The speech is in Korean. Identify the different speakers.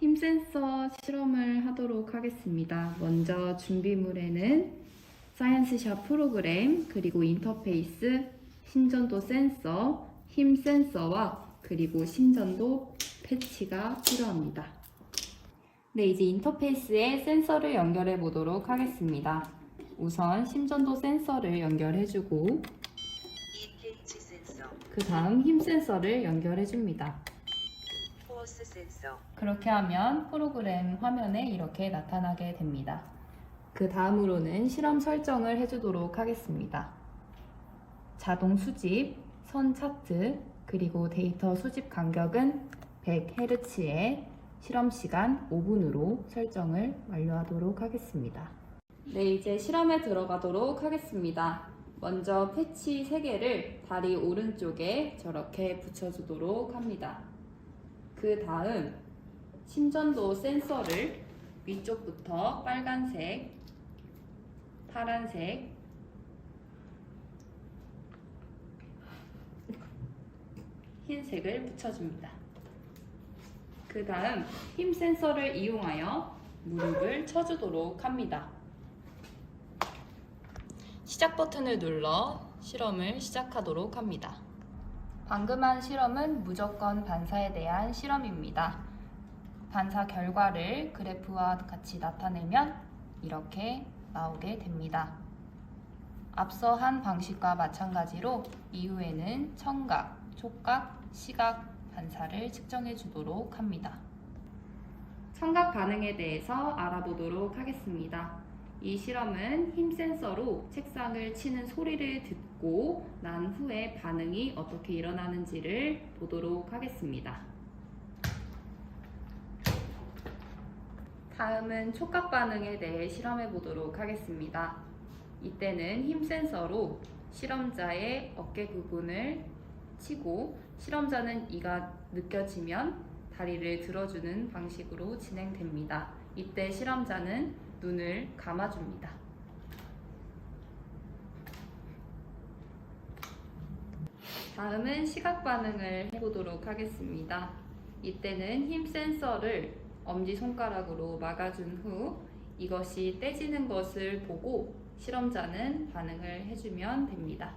Speaker 1: 힘 센서 실험을 하도록 하겠습니다. 먼저 준비물에는 사이언스샵 프로그램, 그리고 인터페이스, 심전도 센서, 힘 센서와 그리고 심전도 패치가 필요합니다. 네, 이제 인터페이스에 센서를 연결해 보도록 하겠습니다. 우선 심전도 센서를 연결해주고 그 다음 힘 센서를 연결해 줍니다.
Speaker 2: 포스 센서,
Speaker 1: 그렇게 하면 프로그램 화면에 이렇게 나타나게 됩니다. 그 다음으로는 실험 설정을 해주도록 하겠습니다. 자동 수집, 선 차트, 그리고 데이터 수집 간격은 100Hz에 실험 시간 5분으로 설정을 완료하도록 하겠습니다. 네, 이제 실험에 들어가도록 하겠습니다. 먼저 패치 3개를 다리 오른쪽에 저렇게 붙여주도록 합니다. 그 다음 심전도 센서를 위쪽부터 빨간색, 파란색, 흰색을 붙여줍니다. 그 다음 힘 센서를 이용하여 무릎을 쳐주도록 합니다. 시작 버튼을 눌러 실험을 시작하도록 합니다. 방금 한 실험은 무조건 반사에 대한 실험입니다. 반사 결과를 그래프와 같이 나타내면 이렇게 나오게 됩니다. 앞서 한 방식과 마찬가지로 이후에는 청각, 촉각, 시각 반사를 측정해 주도록 합니다. 청각 반응에 대해서 알아보도록 하겠습니다. 이 실험은 힘 센서로 책상을 치는 소리를 듣고 난 후에 반응이 어떻게 일어나는지를 보도록 하겠습니다. 다음은 촉각 반응에 대해 실험해 보도록 하겠습니다. 이때는 힘 센서로 실험자의 어깨 부분을 치고 실험자는 이가 느껴지면 다리를 들어주는 방식으로 진행됩니다. 이때 실험자는 눈을 감아줍니다. 다음은 시각 반응을 해보도록 하겠습니다. 이때는 힘 센서를 엄지 손가락으로 막아준 후 이것이 떼지는 것을 보고 실험자는 반응을 해주면 됩니다.